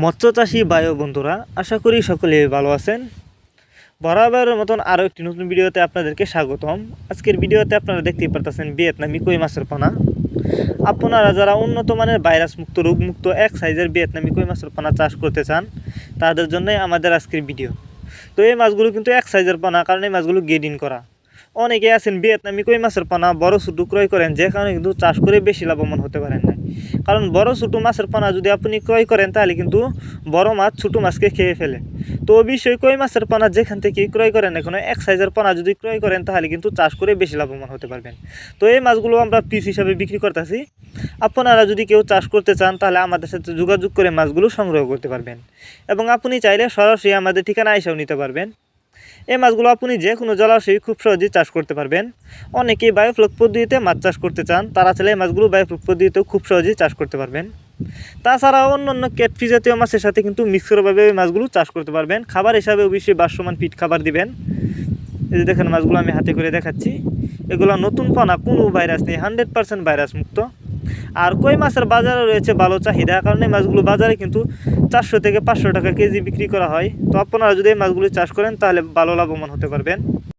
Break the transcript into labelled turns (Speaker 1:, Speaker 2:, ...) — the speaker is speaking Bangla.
Speaker 1: মৎস্য চাষি বায়ু বন্ধুরা, আশা করি সকলে ভালো আছেন। বরাবরের মতন আরও একটি নতুন ভিডিওতে আপনাদেরকে স্বাগতম। আজকের ভিডিওতে আপনারা দেখতেই পারতেছেন ভিয়েতনামি কই মাছের পোনা। আপনারা যারা উন্নত মানের ভাইরাস মুক্ত রোগ মুক্ত এক সাইজের ভিয়েতনামি কই মাছের পানা চাষ করতে চান, তাদের জন্যই আমাদের আজকের ভিডিও। তো এই মাছগুলো কিন্তু এক সাইজের পোনা, কারণ এই মাছগুলো গেডিন করা। অনেকে আছেন ভিয়েতনামি কই মাছের পানা, বড় ছোটো ক্রয় করেন, যে কারণে কিন্তু চাষ করে বেশি লাভবান হতে পারেন না। কারণ বড় ছোটো মাছের পোনা যদি আপনি ক্রয় করেন, তাহলে কিন্তু বড় মাছ ছোটো মাছকে খেয়ে ফেলে। তো অবশ্যই কই মাছের পোনা যেখান থেকে ক্রয় করেন, এখন এক সাইজের পোনা যদি ক্রয় করেন, তাহলে কিন্তু চাষ করে বেশি লাভবান হতে পারবেন। তো এই মাছগুলো আমরা পিস হিসাবে বিক্রি করতেছি। আপনারা যদি কেউ চাষ করতে চান, তাহলে আমাদের সাথে যোগাযোগ করে মাছগুলো সংগ্রহ করতে পারবেন। এবং আপনি চাইলে সরাসরি আমাদের ঠিকানা এসেও নিতে পারবেন। এই মাছগুলো আপনি যে কোনো জলাশয়ে খুব সহজেই চাষ করতে পারবেন। অনেকেই বায়োফ্লক পদ্ধতিতে মাছ চাষ করতে চান, তারা চাইলে এই মাছগুলো বায়োফ্লক পদ্ধতিতেও খুব সহজেই চাষ করতে পারবেন। তাছাড়া অন্য অন্য ক্যাটফি জাতীয় মাছের সাথে কিন্তু মিক্সরভাবে এই মাছগুলো চাষ করতে পারবেন। খাবার হিসাবে অবশ্যই বাসমান পিট খাবার দিবেন। এই যে দেখেন মাছগুলো আমি হাতে করে দেখাচ্ছি। এগুলো নতুন পানা কোনো ভাইরাস নেই, হান্ড্রেড পার্সেন্ট ভাইরাস মুক্ত। আর কই মাছের বাজারে রয়েছে ভালো চাহিদা? কারণে মাছগুলো বাজারে কিন্তু চারশো থেকে পাঁচশো টাকা কেজি বিক্রি করা হয়। তো আপনারা যদি এই মাছগুলো চাষ করেন, তাহলে ভালো লাভবান হতে পারবেন।